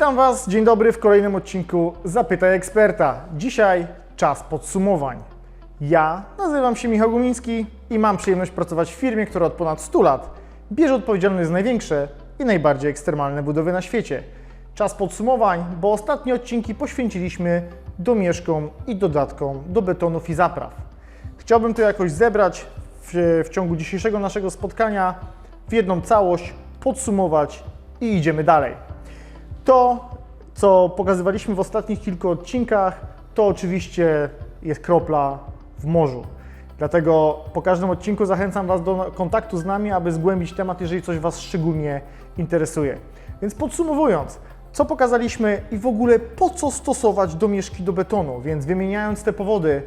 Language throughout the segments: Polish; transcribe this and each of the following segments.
Witam Was, dzień dobry w kolejnym odcinku Zapytaj Eksperta. Dzisiaj czas podsumowań. Ja nazywam się Michał Gumiński i mam przyjemność pracować w firmie, która od ponad 100 lat bierze odpowiedzialność za największe i najbardziej ekstremalne budowy na świecie. Czas podsumowań, bo ostatnie odcinki poświęciliśmy domieszkom i dodatkom do betonów i zapraw. Chciałbym to jakoś zebrać w, w ciągu dzisiejszego naszego spotkania w jedną całość, podsumować i idziemy dalej. To, co pokazywaliśmy w ostatnich kilku odcinkach, to oczywiście jest kropla w morzu. Dlatego po każdym odcinku zachęcam Was do kontaktu z nami, aby zgłębić temat, jeżeli coś Was szczególnie interesuje. Więc podsumowując, co pokazaliśmy i w ogóle po co stosować domieszki do betonu, więc wymieniając te powody,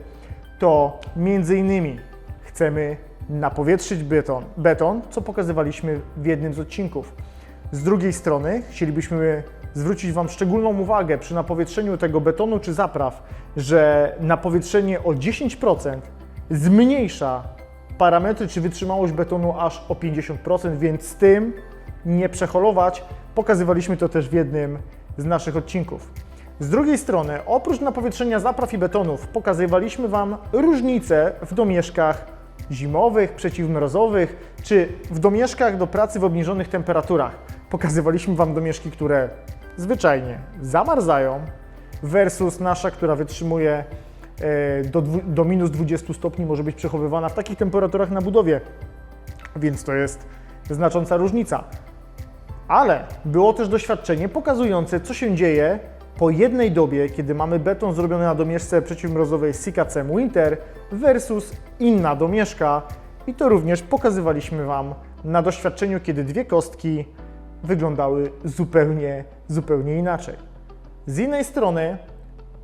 to między innymi chcemy napowietrzyć beton, beton, co pokazywaliśmy w jednym z odcinków. Z drugiej strony chcielibyśmy zwrócić Wam szczególną uwagę przy napowietrzeniu tego betonu czy zapraw, że napowietrzenie o 10% zmniejsza parametry czy wytrzymałość betonu aż o 50%, więc z tym nie przeholować. Pokazywaliśmy to też w jednym z naszych odcinków. Z drugiej strony, oprócz napowietrzenia zapraw i betonów, pokazywaliśmy Wam różnice w domieszkach zimowych, przeciwmrozowych, czy w domieszkach do pracy w obniżonych temperaturach. Pokazywaliśmy Wam domieszki, które zwyczajnie zamarzają, versus nasza, która wytrzymuje do, dwu- do minus 20 stopni, może być przechowywana w takich temperaturach na budowie. Więc to jest znacząca różnica. Ale było też doświadczenie pokazujące, co się dzieje po jednej dobie, kiedy mamy beton zrobiony na domieszce przeciwmrozowej Sikacem Winter versus inna domieszka. I to również pokazywaliśmy Wam na doświadczeniu, kiedy dwie kostki wyglądały zupełnie, zupełnie inaczej. Z innej strony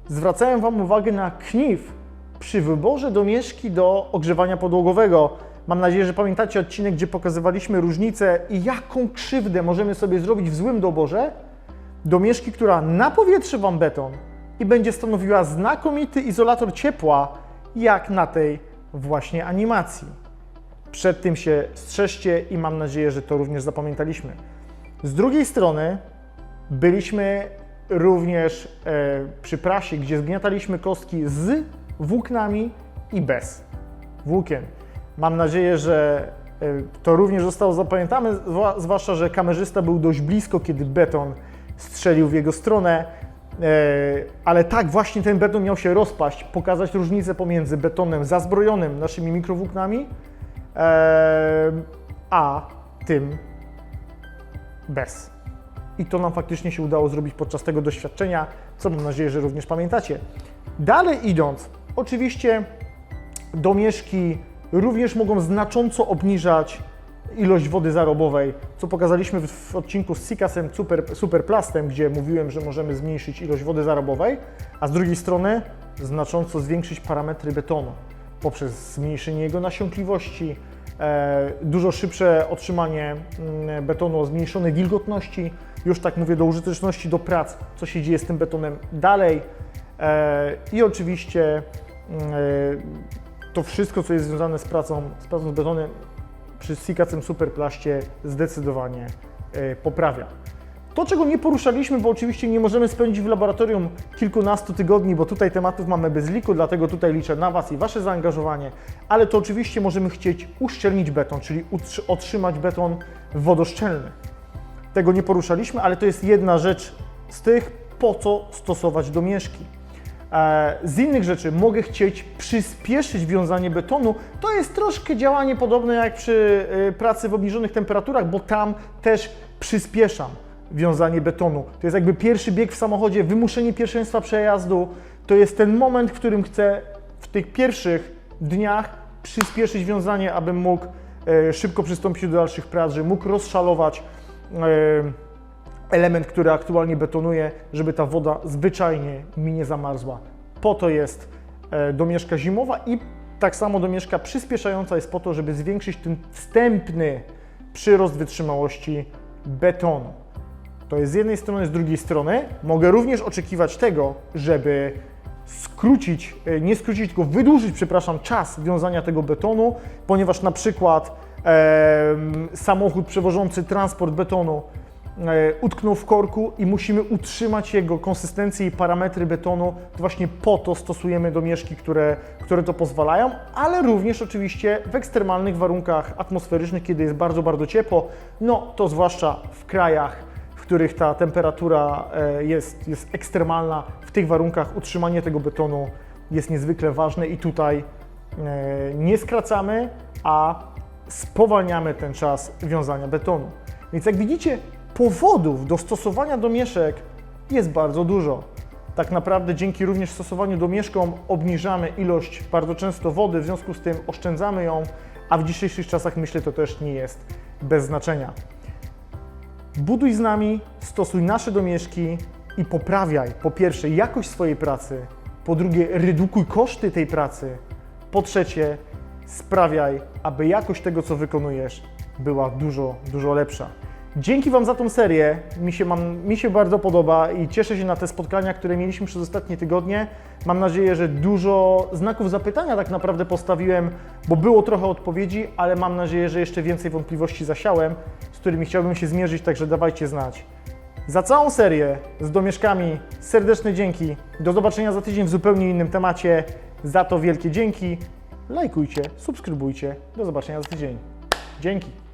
zwracałem Wam uwagę na knif przy wyborze domieszki do ogrzewania podłogowego. Mam nadzieję, że pamiętacie odcinek, gdzie pokazywaliśmy różnicę i jaką krzywdę możemy sobie zrobić w złym doborze domieszki, która napowietrzy Wam beton i będzie stanowiła znakomity izolator ciepła, jak na tej właśnie animacji. Przed tym się strzeżcie i mam nadzieję, że to również zapamiętaliśmy. Z drugiej strony byliśmy również e, przy prasie, gdzie zgniataliśmy kostki z włóknami i bez włókien. Mam nadzieję, że e, to również zostało zapamiętane, zwłaszcza, że kamerzysta był dość blisko, kiedy beton strzelił w jego stronę. E, Ale tak, właśnie ten beton miał się rozpaść, pokazać różnicę pomiędzy betonem zazbrojonym naszymi mikrowłóknami, a tym bez. I to nam faktycznie się udało zrobić podczas tego doświadczenia, co mam nadzieję, że również pamiętacie. Dalej idąc, oczywiście domieszki również mogą znacząco obniżać ilość wody zarobowej, co pokazaliśmy w, odcinku z Sikasem Super, Superplastem, gdzie mówiłem, że możemy zmniejszyć ilość wody zarobowej, a z drugiej strony znacząco zwiększyć parametry betonu poprzez zmniejszenie jego nasiąkliwości, dużo szybsze otrzymanie mm, betonu o zmniejszonej wilgotności, już tak mówię do użyteczności do prac, co się dzieje z tym betonem dalej e, i oczywiście mm, e, to wszystko, co jest związane z pracą, z pracą z betonem przy Sikacem Superplaście zdecydowanie e, poprawia. To, czego nie poruszaliśmy, bo oczywiście nie możemy spędzić w laboratorium kilkunastu tygodni, bo tutaj tematów mamy bez liku, dlatego tutaj liczę na Was i Wasze zaangażowanie, ale to oczywiście możemy chcieć uszczelnić beton, czyli otrzymać beton wodoszczelny. Tego nie poruszaliśmy, ale to jest jedna rzecz z tych, po co stosować domieszki. E, Z innych rzeczy mogę chcieć przyspieszyć wiązanie betonu. To jest troszkę działanie podobne jak przy y, pracy w obniżonych temperaturach, bo tam też przyspieszam wiązanie betonu. To jest jakby pierwszy bieg w samochodzie, wymuszenie pierwszeństwa przejazdu. To jest ten moment, w którym chcę w tych pierwszych dniach przyspieszyć wiązanie, abym mógł e, szybko przystąpić do dalszych prac, że mógł rozszalować e, element, który aktualnie betonuje, żeby ta woda zwyczajnie mi nie zamarzła. Po to jest e, domieszka zimowa i tak samo domieszka przyspieszająca jest po to, żeby zwiększyć ten wstępny przyrost wytrzymałości betonu. To jest z jednej strony, z drugiej strony mogę również oczekiwać tego, żeby skrócić, e, nie skrócić, tylko wydłużyć, przepraszam, czas wiązania tego betonu, ponieważ na przykład em, samochód przewożący transport betonu e, utknął w korku i musimy utrzymać jego konsystencję i parametry betonu, to właśnie po to stosujemy domieszki, które, które to pozwalają, ale również oczywiście w ekstremalnych warunkach atmosferycznych, kiedy jest bardzo, bardzo ciepło, no to zwłaszcza w krajach, których ta temperatura e, jest, jest ekstremalna, w tych warunkach utrzymanie tego betonu jest niezwykle ważne i tutaj e, nie skracamy, a spowalniamy ten czas wiązania betonu. Więc jak widzicie, powodów do stosowania domieszek jest bardzo dużo. Tak naprawdę dzięki również stosowaniu domieszkom obniżamy ilość bardzo często wody, w związku z tym oszczędzamy ją, a w dzisiejszych czasach myślę to też nie jest bez znaczenia. Buduj z nami, stosuj nasze domieszki i poprawiaj po pierwsze jakość swojej pracy, po drugie redukuj koszty tej pracy, po trzecie sprawiaj, aby jakość tego, co wykonujesz, była dużo, dużo lepsza. Dzięki Wam za tą serię. Mi się, mam, mi się bardzo podoba i cieszę się na te spotkania, które mieliśmy przez ostatnie tygodnie. Mam nadzieję, że dużo znaków zapytania tak naprawdę postawiłem, bo było trochę odpowiedzi, ale mam nadzieję, że jeszcze więcej wątpliwości zasiałem, z którymi chciałbym się zmierzyć, także dawajcie znać. Za całą serię z domieszkami serdeczne dzięki. Do zobaczenia za tydzień w zupełnie innym temacie. Za to wielkie dzięki. Lajkujcie, subskrybujcie. Do zobaczenia za tydzień. Dzięki.